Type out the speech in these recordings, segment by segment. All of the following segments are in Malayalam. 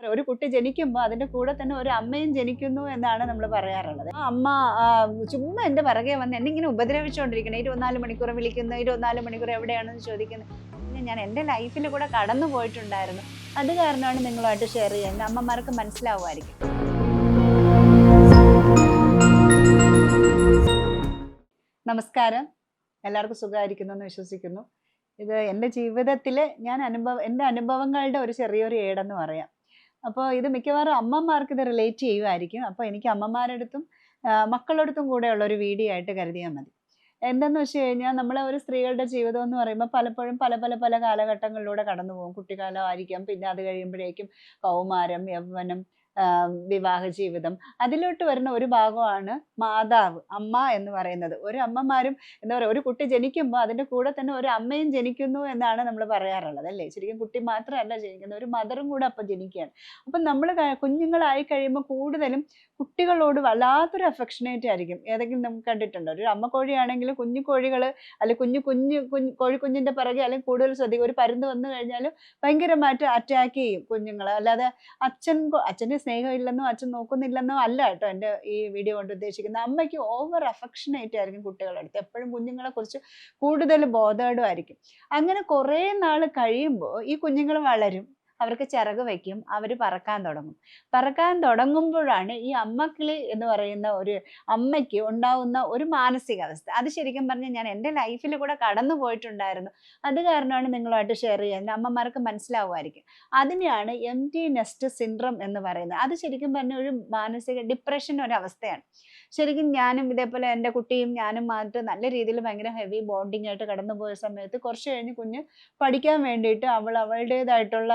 ഒരു കുട്ടി ജനിക്കുമ്പോൾ അതിന്റെ കൂടെ തന്നെ ഒരു അമ്മയും ജനിക്കുന്നു എന്നാണ് നമ്മൾ പറയാറുള്ളത്. ആ അമ്മ ചുമ്മാ എന്റെ പിറകെ വന്ന് എന്നെ ഇങ്ങനെ ഉപദ്രവിച്ചുകൊണ്ടിരിക്കണം ഇരുപത്തിനാല് മണിക്കൂർ വിളിക്കുന്നു ഇരുപത്തിനാല് മണിക്കൂർ എവിടെയാണെന്ന് ചോദിക്കുന്നത് പിന്നെ ഞാൻ എന്റെ ലൈഫിൽ കൂടെ കടന്നു പോയിട്ടുണ്ടായിരുന്നു. അത് കാരണമാണ് നിങ്ങളുമായിട്ട് ഷെയർ ചെയ്യുന്നത് അമ്മമാർക്ക് മനസ്സിലാവുമായിരിക്കും. നമസ്കാരം. എല്ലാവർക്കും സുഖമായിരിക്കുന്നു എന്ന് വിശ്വസിക്കുന്നു. ഇത് എന്റെ ജീവിതത്തിൽ ഞാൻ അനുഭവം എന്റെ അനുഭവങ്ങളുടെ ഒരു ചെറിയൊരു ഏടെന്ന് പറയാം. അപ്പോൾ ഇത് മിക്കവാറും അമ്മമാർക്ക് ഇത് റിലേറ്റ് ചെയ്യുമായിരിക്കും അപ്പോൾ എനിക്ക് അമ്മമാരുടെ അടുത്തും ആ, മക്കളുടെ അടുത്തും കൂടെയുള്ള ഒരു വീഡിയോ ആയിട്ട് കരുതിയാൽ മതി. എന്തെന്ന് വെച്ച് കഴിഞ്ഞാൽ നമ്മളെ ഒരു സ്ത്രീകളുടെ ജീവിതം എന്ന് പറയുമ്പോൾ പലപ്പോഴും പല പല പല കാലഘട്ടങ്ങളിലൂടെ കടന്നു പോകും കുട്ടിക്കാലം ആയിരിക്കാം പിന്നെ അത് കഴിയുമ്പോഴേക്കും കൗമാരം യൗവനം വിവാഹ ജീവിതം. അതിലോട്ട് വരുന്ന ഒരു ഭാഗമാണ് മാതാവ് അമ്മ എന്ന് പറയുന്നത്. ഒരു അമ്മമാരും എന്താ പറയുക ഒരു കുട്ടി ജനിക്കുമ്പോൾ അതിന്റെ കൂടെ തന്നെ ഒരു അമ്മയും ജനിക്കുന്നു എന്നാണ് നമ്മൾ പറയാറുള്ളത് അല്ലേ? ശരിക്കും കുട്ടി മാത്രമല്ല ജനിക്കുന്നത് ഒരു മദറും കൂടെ അപ്പം ജനിക്കുകയാണ്. അപ്പം നമ്മൾ കുഞ്ഞുങ്ങളായി കഴിയുമ്പോൾ കൂടുതലും കുട്ടികളോട് വല്ലാത്തൊരു അഫെക്ഷനേറ്റ് ആയിരിക്കും. ഏതെങ്കിലും നമുക്ക് കണ്ടിട്ടുണ്ടോ? ഒരു അമ്മ കോഴിയാണെങ്കിൽ കുഞ്ഞു കോഴികൾ അല്ലെങ്കിൽ കുഞ്ഞു കുഞ്ഞു കുഞ്ഞു കോഴിക്കുഞ്ഞിന്റെ പിറകെ അല്ലെങ്കിൽ കൂടുതൽ ശ്രദ്ധിക്കും. ഒരു പരുന്ന് വന്നു കഴിഞ്ഞാൽ ഭയങ്കരമായിട്ട് അറ്റാക്ക് ചെയ്യും കുഞ്ഞുങ്ങളെ. അല്ലാതെ അച്ഛൻ അച്ഛന് സ്നേഹമില്ലെന്നോ അച്ഛൻ നോക്കുന്നില്ലെന്നോ അല്ല കേട്ടോ എന്റെ ഈ വീഡിയോ കൊണ്ട് ഉദ്ദേശിക്കുന്നത്. അമ്മയ്ക്ക് ഓവർ അഫെക്ഷനേറ്റ് ആയിരിക്കും കുട്ടികളുടെ അടുത്ത് എപ്പോഴും കുഞ്ഞുങ്ങളെ കുറിച്ച് കൂടുതൽ ബോധേഡും ആയിരിക്കും അങ്ങനെ കുറേ നാൾ കഴിയുമ്പോൾ ഈ കുഞ്ഞുങ്ങൾ വളരും. അവർക്ക് ചിറക് വയ്ക്കും അവർ പറക്കാൻ തുടങ്ങും. പറക്കാൻ തുടങ്ങുമ്പോഴാണ് ഈ അമ്മക്കിളി എന്ന് പറയുന്ന ഒരു അമ്മയ്ക്ക് ഉണ്ടാവുന്ന ഒരു മാനസികാവസ്ഥ. അത് ശരിക്കും പറഞ്ഞാൽ ഞാൻ എന്റെ ലൈഫിൽ കൂടെ കടന്നു പോയിട്ടുണ്ടായിരുന്നു. അത് കാരണമാണ് നിങ്ങളുമായിട്ട് ഷെയർ ചെയ്യുന്നത് അമ്മമാർക്ക് മനസ്സിലാവുമായിരിക്കും. അതിനെയാണ് എം ടി നെസ്റ്റ് സിൻഡ്രം എന്ന് പറയുന്നത്. അത് ശരിക്കും പറഞ്ഞ ഒരു മാനസിക ഡിപ്രഷൻ ഒരു അവസ്ഥയാണ് ശരിക്കും ഞാനും ഇതേപോലെ എന്റെ കുട്ടിയും ഞാനും മാത്രം നല്ല രീതിയിൽ ഭയങ്കര ഹെവി ബോണ്ടിങ് ആയിട്ട് കടന്നു പോയ സമയത്ത് കുറച്ച് കഴിഞ്ഞ് കുഞ്ഞ് പഠിക്കാൻ വേണ്ടിയിട്ട് അവൾ അവളുടേതായിട്ടുള്ള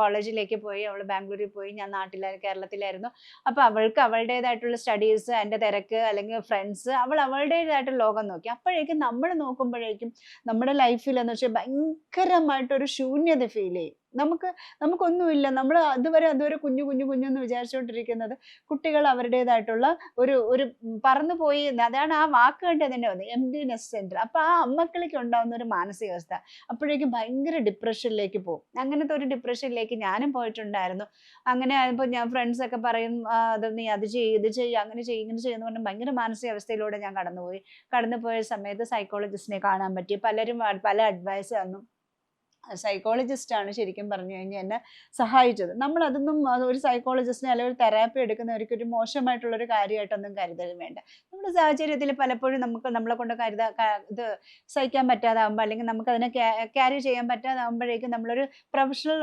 കോളേജിലേക്ക് പോയി അവൾ ബാംഗ്ലൂരിൽ പോയി ഞാൻ നാട്ടിലായിരുന്നു കേരളത്തിലായിരുന്നു. അപ്പോൾ അവൾക്ക് അവളുടേതായിട്ടുള്ള സ്റ്റഡീസ് എന്റെ തിരക്ക് അല്ലെങ്കിൽ ഫ്രണ്ട്സ് അവൾ അവളുടേതായിട്ട് ലോകം നോക്കി. അപ്പോഴേക്കും നമ്മൾ നോക്കുമ്പോഴേക്കും നമ്മുടെ ലൈഫിൽ എന്ന് വെച്ചാൽ ഭയങ്കരമായിട്ടൊരു ശൂന്യത ഫീൽ ചെയ്യും. നമുക്ക് നമുക്കൊന്നുമില്ല. നമ്മൾ അതുവരെ അതുവരെ കുഞ്ഞു കുഞ്ഞു കുഞ്ഞു എന്ന് വിചാരിച്ചുകൊണ്ടിരിക്കുന്നത് കുട്ടികൾ അവരുടേതായിട്ടുള്ള ഒരു ഒരു പറന്നു പോയി അതാണ് ആ വാക്ക് കണ്ടത് തന്നെ. വന്നത് എം ഡി സെന്റർ അപ്പോൾ ആ അമ്മക്കളിക്ക് ഉണ്ടാകുന്ന ഒരു മാനസികാവസ്ഥ. അപ്പോഴേക്കും ഭയങ്കര ഡിപ്രഷനിലേക്ക് പോകും. അങ്ങനത്തെ ഒരു ഡിപ്രഷനിലേക്ക് ഞാനും പോയിട്ടുണ്ടായിരുന്നു. അങ്ങനെ ആയപ്പോൾ ഞാൻ ഫ്രണ്ട്സൊക്കെ പറയും "ആ, അത് നീ അത് ചെയ്യ് ഇത് ചെയ്യ് അങ്ങനെ ചെയ്യ് ഇങ്ങനെ ചെയ്യുന്ന പറഞ്ഞ് ഭയങ്കര മാനസികാവസ്ഥയിലൂടെ ഞാൻ കടന്നുപോയി. കടന്നുപോയ സമയത്ത് സൈക്കോളജിസ്റ്റിനെ കാണാൻ പറ്റി. പലരും പല അഡ്വൈസ് തന്നു. സൈക്കോളജിസ്റ്റ് ആണ് ശരിക്കും പറഞ്ഞു കഴിഞ്ഞാൽ എന്നെ സഹായിച്ചത്. നമ്മൾ അതൊന്നും ഒരു സൈക്കോളജിസ്റ്റിനെ അല്ലെങ്കിൽ ഒരു തെറാപ്പി എടുക്കുന്നവർക്ക് ഒരു മോശമായിട്ടുള്ളൊരു കാര്യമായിട്ടൊന്നും കരുതലും വേണ്ട. നമ്മുടെ സാഹചര്യത്തിൽ പലപ്പോഴും നമുക്ക് നമ്മളെ കൊണ്ട് കരുത ഇത് സഹിക്കാൻ പറ്റാതാകുമ്പോൾ അല്ലെങ്കിൽ നമുക്ക് അതിനെ ക്യാരി ചെയ്യാൻ പറ്റാതാകുമ്പോഴേക്കും നമ്മളൊരു പ്രൊഫഷണൽ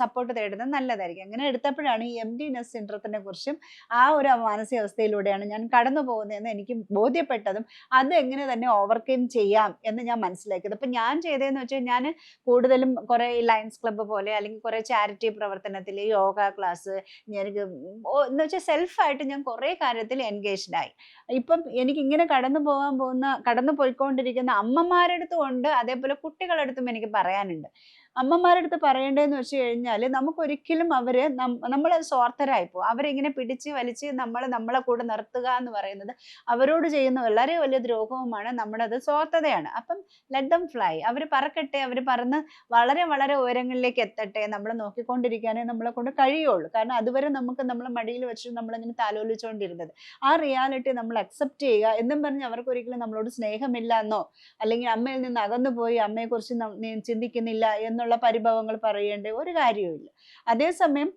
സപ്പോർട്ട് തേടുന്നത് നല്ലതായിരിക്കും. അങ്ങനെ എടുത്തപ്പോഴാണ് ഈ എം ഡി നെസ് സിൻഡ്രത്തിനെ കുറിച്ചും ആ ഒരു മാനസികാവസ്ഥയിലൂടെയാണ് ഞാൻ കടന്നു പോകുന്നതെന്ന് എനിക്ക് ബോധ്യപ്പെട്ടതും അത് എങ്ങനെ തന്നെ ഓവർകം ചെയ്യാം എന്ന് ഞാൻ മനസ്സിലാക്കിയത്. അപ്പം ഞാൻ ചെയ്തതെന്ന് വെച്ചാൽ ഞാൻ കൂടുതലും കുറെ ലയൺസ് ക്ലബ്ബ് പോലെ അല്ലെങ്കിൽ കുറെ ചാരിറ്റി പ്രവർത്തനത്തിൽ യോഗ ക്ലാസ് ഓ- എന്ന് വെച്ചാൽ സെൽഫായിട്ട് ഞാൻ കുറെ കാര്യത്തിൽ എൻഗേജ്ഡ് ആയി. ഇപ്പം എനിക്ക് ഇങ്ങനെ കടന്നു പോകാൻ പോകുന്ന കടന്നു പോയിക്കൊണ്ടിരിക്കുന്ന അമ്മമാരുടെ അടുത്തും ഉണ്ട് അതേപോലെ കുട്ടികളുടെ അടുത്തും എനിക്ക് പറയാനുണ്ട്. അമ്മമാരുടെ അടുത്ത് പറയേണ്ടതെന്ന് വെച്ച് കഴിഞ്ഞാൽ നമുക്കൊരിക്കലും അവർ നമ്മൾ സ്വാർത്ഥരായി പോകും അവരിങ്ങനെ പിടിച്ച് വലിച്ച് നമ്മൾ നമ്മളെ കൂടെ നിർത്തുക എന്ന് പറയുന്നത് അവരോട് ചെയ്യുന്ന വളരെ വലിയ ദ്രോഹവുമാണ് നമ്മുടെ അത് സ്വാർത്ഥതയാണ്. അപ്പം ലെറ്റ് ദം ഫ്ലൈ അവർ പറക്കട്ടെ അവർ പറന്ന് വളരെ വളരെ ഉയരങ്ങളിലേക്ക് എത്തട്ടെ നമ്മൾ നോക്കിക്കൊണ്ടിരിക്കാനേ നമ്മളെ കൊണ്ട് കഴിയുള്ളൂ. കാരണം അതുവരെ നമുക്ക് നമ്മളെ മടിയിൽ വെച്ച് നമ്മളിങ്ങനെ താലോലിച്ചുകൊണ്ടിരുന്നത് ആ റിയാലിറ്റി നമ്മൾ അക്സെപ്റ്റ് ചെയ്യുക എന്നും പറഞ്ഞ് അവർക്ക് ഒരിക്കലും നമ്മളോട് സ്നേഹമില്ല എന്നോ അല്ലെങ്കിൽ അമ്മയിൽ നിന്ന് അകന്നുപോയി അമ്മയെക്കുറിച്ച് ചിന്തിക്കുന്നില്ല എന്നോ എന്നുള്ള പരിഭവങ്ങൾ പറയേണ്ട ഒരു കാര്യവുമില്ല. അതേസമയം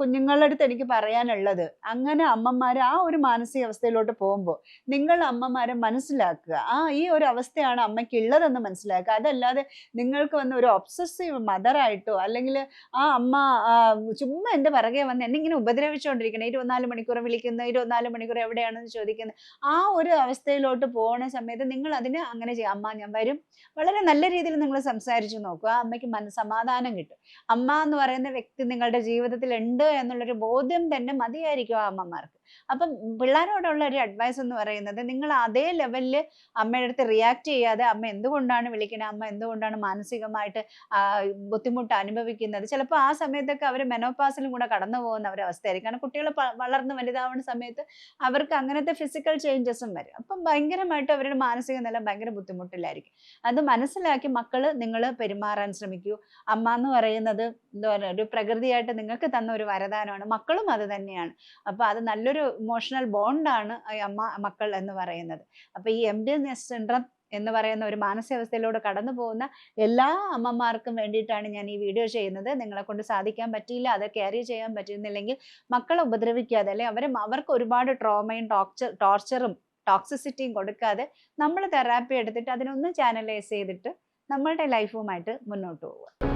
കുഞ്ഞുങ്ങളുടെ അടുത്ത് എനിക്ക് പറയാനുള്ളത്. അങ്ങനെ അമ്മമാർ ആ ഒരു മാനസികാവസ്ഥയിലോട്ട് പോകുമ്പോൾ നിങ്ങൾ അമ്മമാരെ മനസ്സിലാക്കുക. ആ ഈ ഒരു അവസ്ഥയാണ് അമ്മയ്ക്ക് ഉള്ളതെന്ന് മനസ്സിലാക്കുക. അതല്ലാതെ നിങ്ങൾക്ക് വന്ന ഒരു ഒബ്സസീവ് മദറായിട്ടോ അല്ലെങ്കിൽ ആ അമ്മ ചുമ്മാ എന്റെ പിറകെ വന്ന് എന്നെ ഇങ്ങനെ ഉപദ്രവിച്ചുകൊണ്ടിരിക്കണം. ഇരുപത്തിനാല് മണിക്കൂർ വിളിക്കുന്നു ഇരുപത്തിനാല് മണിക്കൂർ എവിടെയാണെന്ന് ചോദിക്കുന്നത് ആ ഒരു അവസ്ഥയിലോട്ട് പോകുന്ന സമയത്ത് നിങ്ങൾ അതിന് അങ്ങനെ ചെയ്യാം. അമ്മ ഞാൻ വരും. വളരെ നല്ല രീതിയിൽ നിങ്ങൾ സംസാരിച്ചു നോക്കുക. അമ്മയ്ക്ക് മനസ്സമാധാനം കിട്ടും. അമ്മ എന്ന് പറയുന്ന വ്യക്തി നിങ്ങളുടെ ജീവിതത്തിൽ ഉണ്ട് എന്നുള്ളൊരു ബോധ്യം തന്നെ മതിയായിരിക്കും ആ അമ്മമാർക്ക്. അപ്പം പിള്ളേരോടുള്ള ഒരു അഡ്വൈസ് എന്ന് പറയുന്നത് നിങ്ങൾ അതേ ലെവലിൽ അമ്മയുടെ അടുത്ത് റിയാക്ട് ചെയ്യാതെ അമ്മ എന്തുകൊണ്ടാണ് വിളിക്കുന്നത് അമ്മ എന്തുകൊണ്ടാണ് മാനസികമായിട്ട് ബുദ്ധിമുട്ട് അനുഭവിക്കുന്നത്? ചിലപ്പോൾ ആ സമയത്തൊക്കെ അവർ മെനോപാസിലും കൂടെ കടന്നു പോകുന്ന ഒരവസ്ഥയായിരിക്കും കാരണം കുട്ടികൾ വളർന്ന് വലുതാവുന്ന സമയത്ത് അവർക്ക് അങ്ങനത്തെ ഫിസിക്കൽ ചേഞ്ചസും വരും. അപ്പം ഭയങ്കരമായിട്ട് അവരുടെ മാനസിക നില ഭയങ്കര ബുദ്ധിമുട്ടിലായിരിക്കും. അത് മനസ്സിലാക്കി മക്കൾ നിങ്ങൾ പെരുമാറാൻ ശ്രമിക്കൂ. അമ്മ എന്ന് പറയുന്നത് എന്താ പറയുക? ഒരു പ്രകൃതിയായിട്ട് നിങ്ങൾക്ക് തന്ന ഒരു വരദാനമാണ്. മക്കളും അത് തന്നെയാണ്. അപ്പോൾ അത് നല്ലൊരു ഇമോഷണൽ ബോണ്ടാണ് അമ്മ മക്കൾ എന്ന് പറയുന്നത്. അപ്പോൾ ഈ എം ഡി സിൻഡ്രം എന്ന് പറയുന്ന ഒരു മാനസികാവസ്ഥയിലൂടെ കടന്നു പോകുന്ന എല്ലാ അമ്മമാർക്കും വേണ്ടിയിട്ടാണ് ഞാൻ ഈ വീഡിയോ ചെയ്യുന്നത്. നിങ്ങളെ കൊണ്ട് സാധിക്കാൻ പറ്റിയില്ല അത് ക്യാരി ചെയ്യാൻ പറ്റുന്നില്ലെങ്കിൽ മക്കളെ ഉപദ്രവിക്കാതെ അല്ലെ അവരെ അവർക്ക് ഒരുപാട് ട്രോമയും ടോർച്ചർ ടോർച്ചറും ടോക്സിസിറ്റിയും കൊടുക്കാതെ നമ്മൾ തെറാപ്പി എടുത്തിട്ട് അതിനൊന്ന് ചാനലൈസ് ചെയ്തിട്ട് നമ്മളുടെ ലൈഫുമായിട്ട് മുന്നോട്ട് പോവുക.